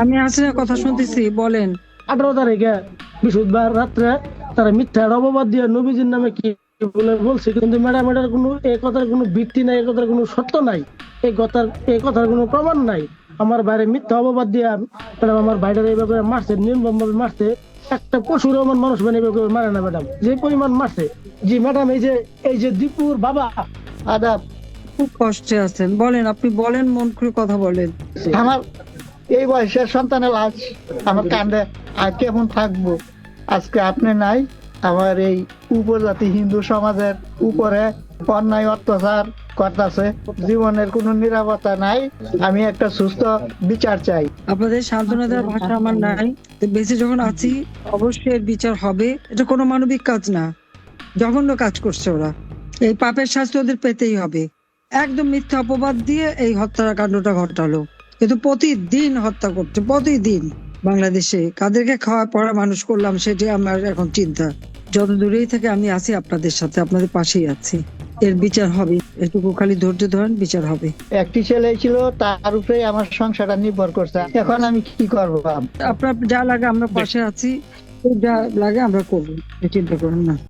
আমি হাসিনার কথা শুনতেছি বলেন। আঠারো তারিখে বৃহস্পতিবার রাত্রে তারা মিথ্যা অপবাদ দিয়ে নবীজির নামে কি বলে বলছে? কিন্তু ম্যাডাম এটার কোনো এই কথার কোনো ভিত্তি নাই এই কথার কোনো সত্য নাই এই কথার এই কথার কোনো প্রমাণ নাই। আমার বাইরে মিথ্যা অপবাদ দিয়ে ম্যাডাম আমার বাইরে এইভাবে মারছে নির্মম ভাবে মারছে একটা পশুর আমার মানুষ মানে এইভাবে মারে না ম্যাডাম যে পরিমাণ মারছে। জি ম্যাডাম এই যে এই যে দীপুর বাবা আদাব। খুব কষ্টে আছেন। বলেন আপনি বলেন মন খুলে কথা বলেন। আমার এই বয়সের সন্তানের লাশ আমার কান্দে আর কেমন থাকব? আজকে আপনি নাই, আমার এই উপজাতি হিন্দু সমাজের উপরে অন্যায়, অত্যাচার করতেছে। জীবনের কোনো নিরাপত্তা নাই, আমি একটা সুস্থ বিচার চাই। আপনাদের সান্ত্বনা দেওয়ার ভাষা আমার নাই বেঁচে যখন আছি, অবশ্যই বিচার হবে। এটা কোনো মানবিক কাজ না, জঘন্য কাজ করছে ওরা। এই পাপের শাস্তি ওদের পেতেই হবে। একদম মিথ্যা অপবাদ দিয়ে এই হত্যাকাণ্ডটা ঘটালো। কিন্তু প্রতিদিন হত্যা করছে প্রতিদিন। বাংলাদেশে কাদেরকে খাওয়া পড়া মানুষ করলাম সেটি আমার এখন চিন্তা। যত দূরেই থেকে আমি আছি আপনাদের সাথে আপনাদের পাশেই আছি। এর বিচার হবে। এটুকু খালি ধৈর্য ধরেন বিচার হবে। একটি ছেলে ছিল তার উপরে আমার সংসারটা নির্ভর করছে। এখন আমি কি করব? আপনার যা লাগে আমরা পাশে আছি যা লাগে আমরা করব চিন্তা করুন না।